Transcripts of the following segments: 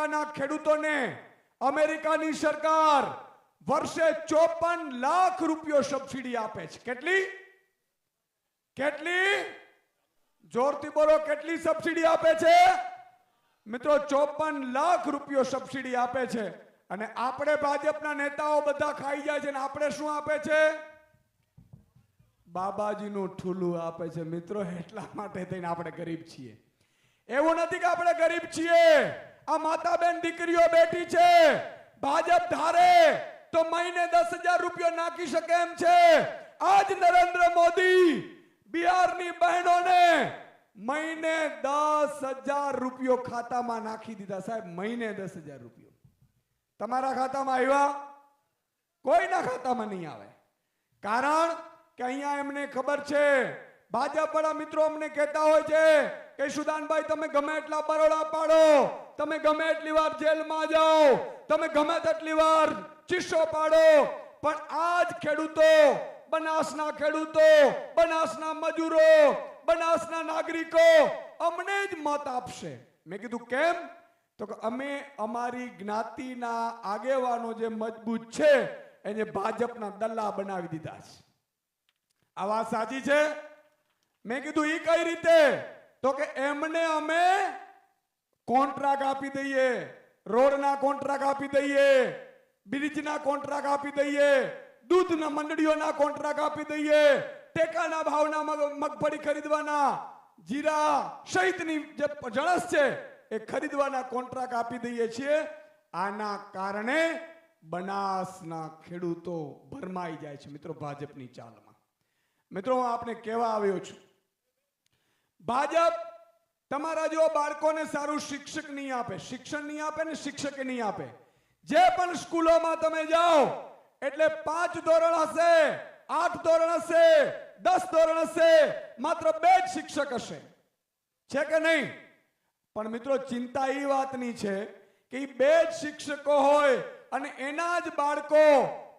અમેરિકાના ખેડૂતોને અમેરિકાની સરકાર વર્ષે ચોપન લાખ રૂપિયો સબસિડી આપે છે. કેટલી? કેટલી? જોરથી બોલો, કેટલી સબસિડી આપે છે? મિત્રો, ચોપન લાખ રૂપિયો સબસિડી આપે છે. અને આપણે ભાજપના નેતાઓ બધા ખાઈ જાય છે અને આપણે શું આપે છે? બાબાજીનું ઠુલું આપે છે. મિત્રો, એટલા માટે થઈને આપણે ગરીબ છીએ. એવું નથી કે આપણે ગરીબ છીએ. આ માતા બેન દીકરીઓ બેઠી છે. ભાજપ ધારે તો મહિને દસ હજાર રૂપિયા નાખી શકે એમ છે. આજ નરેન્દ્ર મોદી બિહારની બહેનોને મહિને દસ હજાર રૂપિયો ખાતામાં નાખી દીધા. સાહેબ, મહિને દસ હજાર રૂપિયો. તમારા ખાતામાં આવ્યા? કોઈના ખાતામાં નહીં આવે. કારણ કે અહીંયા એમને ખબર છે ભાજપ વાળા મિત્રો અમને કહેતા હોય છે કે, સુદાનભાઈ, તમે ગમે એટલા બરોડા પાડો. તમે ગમે એટલી વાર જેલમાં જાઓ. તમે ગમે તેટલી વાર ચીસો પાડો. પણ આજ ખેડૂતો, બનાસના ખેડૂતો, બનાસના મજૂરો, બનાસના નાગરિકો અમને જ મત આપશે. મેં કીધું, કેમ? તો કે, અમે અમારી જ્ઞાતિના આગેવાનો જે મજબૂત છે, એને ભાજપના દલ્લા બનાવી દીધા છે. આ વાત સાચી છે? મેં કીધું એ કઈ રીતે? તો કે, એમને અમે કોન્ટ્રાક્ટ આપી દઈએ, રોડના કોન્ટ્રાક્ટ આપી દઈએ બ્રિજના કોન્ટ્રાક્ટ આપી દઈએ, દૂધના મંડળીઓના કોન્ટ્રાક્ટ આપી દઈએ, ટેકાના ભાવના મગફળી ખરીદવાના, જીરા સહિતની જે જણસ છે, એ ખરીદવાના કોન્ટ્રાક્ટ આપી દઈએ છીએ. આના કારણે બનાસના ખેડૂતો ભરમાઈ જાય છે. મિત્રો, ભાજપની ચાલમાં. મિત્રો, હું આપને કહેવા આવ્યો છું ભાજપ તમારા જેવા બાળકોને સારું શિક્ષક નહીં આપે. શિક્ષણ નહીં આપે ને શિક્ષક નહીં આપે. જે પણ સ્કૂલોમાં તમે જાઓ, એટલે પાંચ ધોરણ હશે, આઠ ધોરણ હશે, દસ ધોરણ હશે, માત્ર બે જ શિક્ષક હશે. છે કે નહીં? પણ મિત્રો, ચિંતા એ વાતની છે કે બે જ શિક્ષકો હોય અને એના જ બાળકો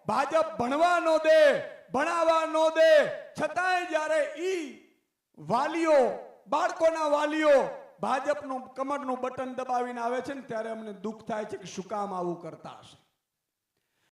ભાજપ ભણવા ન દે, ભણાવવા ન દે. છતાંય જ્યારે ઈ વાલીઓ બાળકોના વાલીઓ ભાજપનું કમરનું બટન દબાવીને આવે છે ને ત્યારે અમને દુઃખ થાય છે કે શું કામ આવું કરતા હશે.